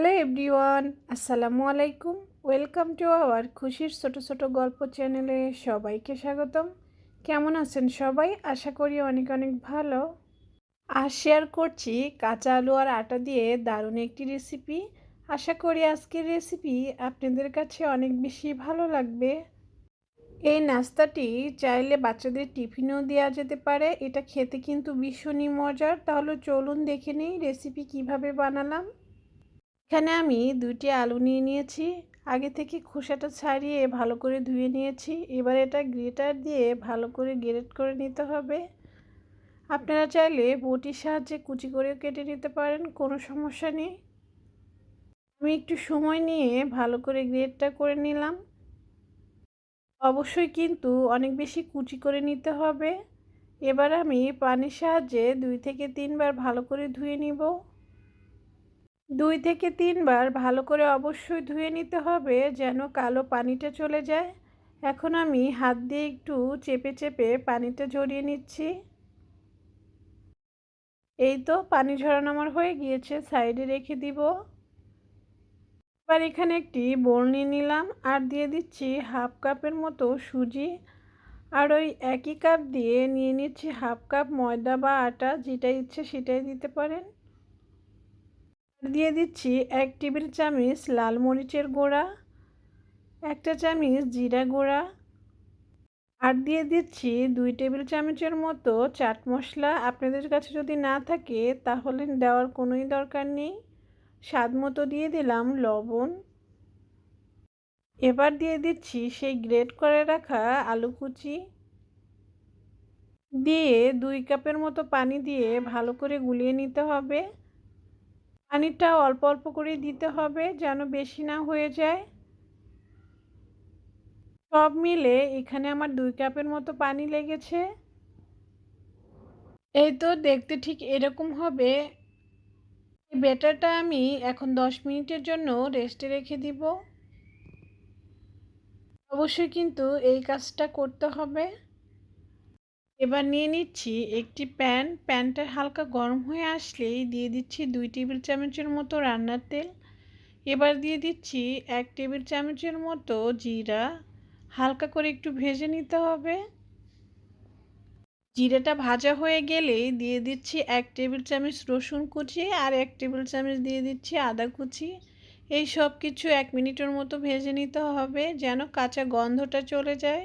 Hello everyone, আসসালামু আলাইকুম। Welcome to our খুশির ছোট ছোট গল্প চ্যানেলে সবাইকে স্বাগতম। কেমন আছেন সবাই? আশা করি অনেক অনেক ভালো। আর শেয়ার করছি কাঁচা আলু আর আটা দিয়ে দারুণ একটি রেসিপি আশা করি আজকের রেসিপি আপনাদের কাছে অনেক বেশি ভালো লাগবে। এই নাস্তাটি চাইলে বাচ্চাদের টিফিনেও দেওয়া যেতে পারে। এটা খেতে কিন্তু ভীষণই মজার। তাহলে চলুন দেখে নিই রেসিপি কীভাবে বানালাম। এখানে আমি দুটি আলু নিয়ে নিয়েছি। আগে থেকে খোসাটা ছাড়িয়ে ভালো করে ধুয়ে নিয়েছি। এবার এটা গ্রেটার দিয়ে ভালো করে গ্রেট করে নিতে হবে। আপনারা চাইলে বটির সাহায্যে কুচি করেও কেটে নিতে পারেন, কোনো সমস্যা নেই। আমি একটু সময় নিয়ে ভালো করে গ্রেটটা করে নিলাম। অবশ্যই কিন্তু অনেক বেশি কুচি করে নিতে হবে। এবার আমি পানির সাহায্যে দুই থেকে তিনবার ভালো করে ধুয়ে নিব। দুই থেকে তিনবার ভালো করে অবশ্যই ধুয়ে নিতে হবে যেন কালো পানিটা চলে যায়। এখন আমি হাত দিয়ে একটু চেপে চেপে পানিটা ঝরিয়ে নিচ্ছি। এই তো পানি ঝরানো আমার হয়ে গিয়েছে, সাইডে রেখে দিব। এবার এখানে একটি নিয়ে নিলাম আর দিয়ে দিচ্ছি হাফ কাপের মতো সুজি। আর ওই একই কাপ দিয়ে নিয়ে নিচ্ছি হাফ কাপ ময়দা বা আটা যেটা ইচ্ছে সেটাই দিতে পারেন। দিয়ে দিচ্ছি এক টেবিল চামচ লাল মরিচের গুঁড়া, একটা চামচ জিরা গুঁড়া আর দিয়ে দিচ্ছি দুই টেবিল চামচের মতো চাট মশলা। আপনাদের কাছে যদি না থাকে তাহলে দেওয়ার কোনোই দরকার নেই। স্বাদ মতো দিয়ে দিলাম লবণ। এবার দিয়ে দিচ্ছি সেই গ্রেট করে রাখা আলু কুচি। দিয়ে দুই কাপের মতো পানি দিয়ে ভালো করে গুলিয়ে নিতে হবে। পানিটা অল্প অল্প করে দিতে হবে যেন বেশি না হয়ে যায়। সব মিলে এখানে আমার দুই কাপের মতো পানি লেগেছে। এই তো দেখতে ঠিক এরকম হবে। এই ব্যাটারটা আমি এখন দশ মিনিটের জন্য রেস্টে রেখে দিব। অবশ্যই কিন্তু এই কাজটা করতে হবে। এবার নিয়ে নিচ্ছি একটি প্যান। প্যানটা হালকা গরম হয়ে আসলেই দিয়ে দিচ্ছি দুই টেবিল চামচের মতো রান্নার তেল। এবার দিয়ে দিচ্ছি এক টেবিল চামচের মতো জিরা। হালকা করে একটু ভেজে নিতে হবে। জিরাটা ভাজা হয়ে গেলেই দিয়ে দিচ্ছি এক টেবিল চামচ রসুন কুচি আর এক টেবিল চামচ দিয়ে দিচ্ছি আদা কুচি। এই সব কিছু এক মিনিটের মতো ভেজে নিতে হবে যেন কাঁচা গন্ধটা চলে যায়।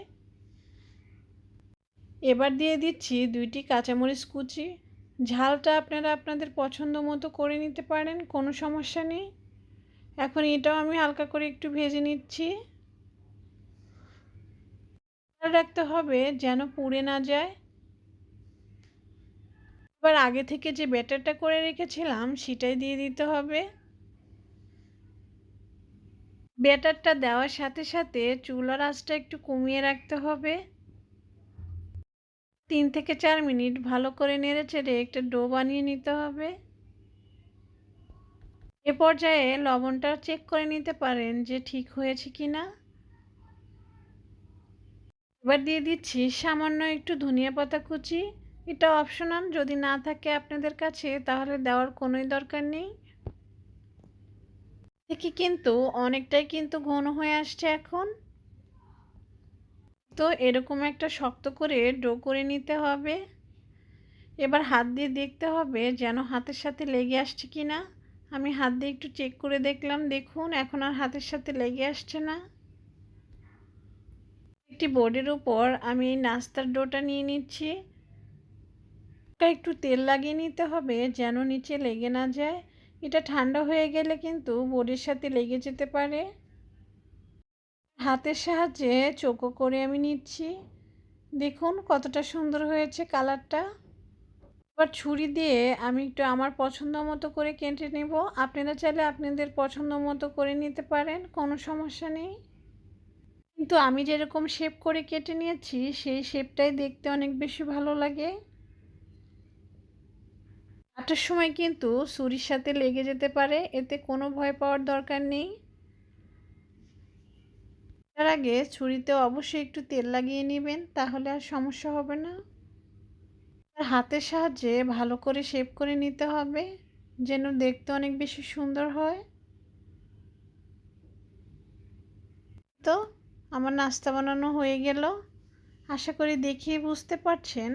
এবার দিয়ে দিচ্ছি দুইটি কাঁচামরিচ কুচি। ঝালটা আপনারা আপনাদের পছন্দ মতো করে নিতে পারেন, কোনো সমস্যা নেই। এখন এটাও আমি হালকা করে একটু ভেজে নিচ্ছি। রাখতে হবে যেন পুড়ে না যায়। এবার আগে থেকে যে ব্যাটারটা করে রেখেছিলাম, সেটাই দিয়ে দিতে হবে। ব্যাটারটা দেওয়ার সাথে সাথে চুলার আঁচটা একটু কমিয়ে রাখতে হবে। তিন থেকে চার মিনিট ভালো করে নেড়ে চেড়ে একটা ডো বানিয়ে নিতে হবে। এ পর্যায়ে লবণটা চেক করে নিতে পারেন যে ঠিক হয়েছে কি না এবার দিয়ে দিচ্ছি সামান্য একটু ধনিয়া পাতা কুচি। এটা অপশনাল যদি না থাকে আপনাদের কাছে তাহলে দেওয়ার কোনোই দরকার নেই। দেখি কিন্তু অনেকটাই কিন্তু ঘন হয়ে আসছে এখন। তো এরকম একটা শক্ত করে ডো করে নিতে হবে। এবার হাত দিয়ে দেখতে হবে যেন হাতের সাথে লেগে আসছে কি না। আমি হাত দিয়ে একটু চেক করে দেখলাম, দেখুন এখন আর হাতের সাথে লেগে আসছে না। একটি বোর্ডের উপর আমি নাস্তার ডোটা নিয়ে নিচ্ছি। একটু তেল লাগিয়ে নিতে হবে যেন নিচে লেগে না যায়। এটা ঠান্ডা হয়ে গেলে কিন্তু বোর্ডের সাথে লেগে যেতে পারে। হাতের সাহায্যে চোখো করে আমি নিচ্ছি। দেখুন কতটা সুন্দর হয়েছে কালারটা। এবার ছুরি দিয়ে আমি একটু আমার পছন্দ মতো করে কেটে নেব। আপনারা চাইলে আপনাদের পছন্দ মতো করে নিতে পারেন, কোনো সমস্যা নেই। কিন্তু আমি যেরকম শেপ করে কেটে নিয়েছি, সেই শেপটাই দেখতে অনেক বেশি ভালো লাগে। কাটার সময় কিন্তু ছুরির সাথে লেগে যেতে পারে, এতে কোনো ভয় পাওয়ার দরকার নেই। আগে ছুরিতে অবশ্যই একটু তেল লাগিয়ে নেবেন, তাহলে আর সমস্যা হবে না। আর হাতের সাহায্যে ভালো করে শেপ করে নিতে হবে, যেন দেখতে অনেক বেশি সুন্দর হয়। তো আমার নাস্তা বানানো হয়ে গেল। আশা করি দেখিয়ে বুঝতে পারছেন।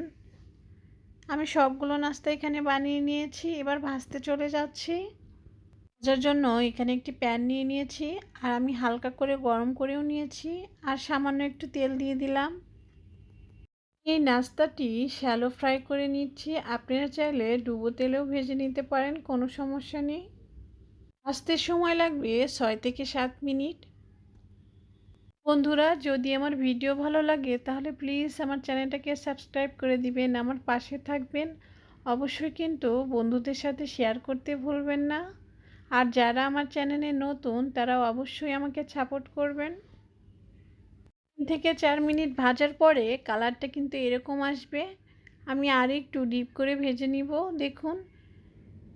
আমি সবগুলো নাস্তা এখানে বানিয়ে নিয়েছি, এবার ভাজতে চলে যাচ্ছি। ভাজার জন্য এখানে একটি প্যান নিয়ে নিয়েছি, আর আমি হালকা করে গরম করেও নিয়েছি, আর সামান্য একটু তেল দিয়ে দিলাম। এই নাস্তাটি শ্যালো ফ্রাই করে নিচ্ছি। আপনারা চাইলে ডুবো তেলেও ভেজে নিতে পারেন, কোনো সমস্যা নেই। আসতে সময় লাগবে ছয় থেকে সাত মিনিট। বন্ধুরা, যদি আমার ভিডিও ভালো লাগে, তাহলে প্লিজ আমার চ্যানেলটাকে সাবস্ক্রাইব করে দিবেন, আমার পাশে থাকবেন। অবশ্যই কিন্তু বন্ধুদের সাথে শেয়ার করতে ভুলবেন না। আর যারা আমার চ্যানেলে নতুন তারা অবশ্যই আমাকে সাপোর্ট করবেন। তিন থেকে চার মিনিট ভাজার পরে কালারটা কিন্তু এরকম আসবে। আমি আর একটু ডিপ করে ভেজে নিব, দেখুন।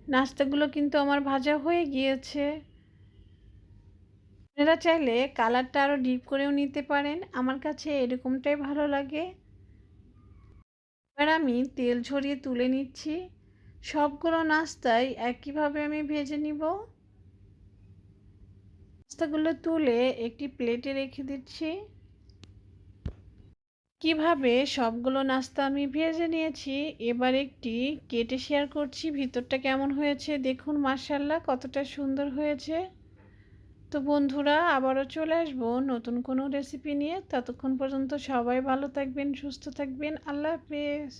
নাস্তাগুলো কিন্তু আমার ভাজা হয়ে গিয়েছে। আপনারা চাইলে কালারটা আরও ডিপ করেও নিতে পারেন, আমার কাছে এরকমটাই ভালো লাগে। এবার আমি তেল ঝরিয়ে তুলে নিচ্ছি। সবগুলো নাস্তাই একইভাবে আমি ভেজে নিব। নাস্তাগুলো তুলে একটি প্লেটে রেখে দিচ্ছি। কীভাবে সবগুলো নাস্তা আমি ভেজে নিয়েছি, এবার একটি কেটে শেয়ার করছি। ভিতরটা কেমন হয়েছে দেখুন মার্শাল্লাহ কতটা সুন্দর হয়েছে। তো বন্ধুরা, আবারও চলে আসব নতুন কোনো রেসিপি নিয়ে। ততক্ষণ পর্যন্ত সবাই ভালো থাকবেন, সুস্থ থাকবেন। আল্লাহ হাফেজ।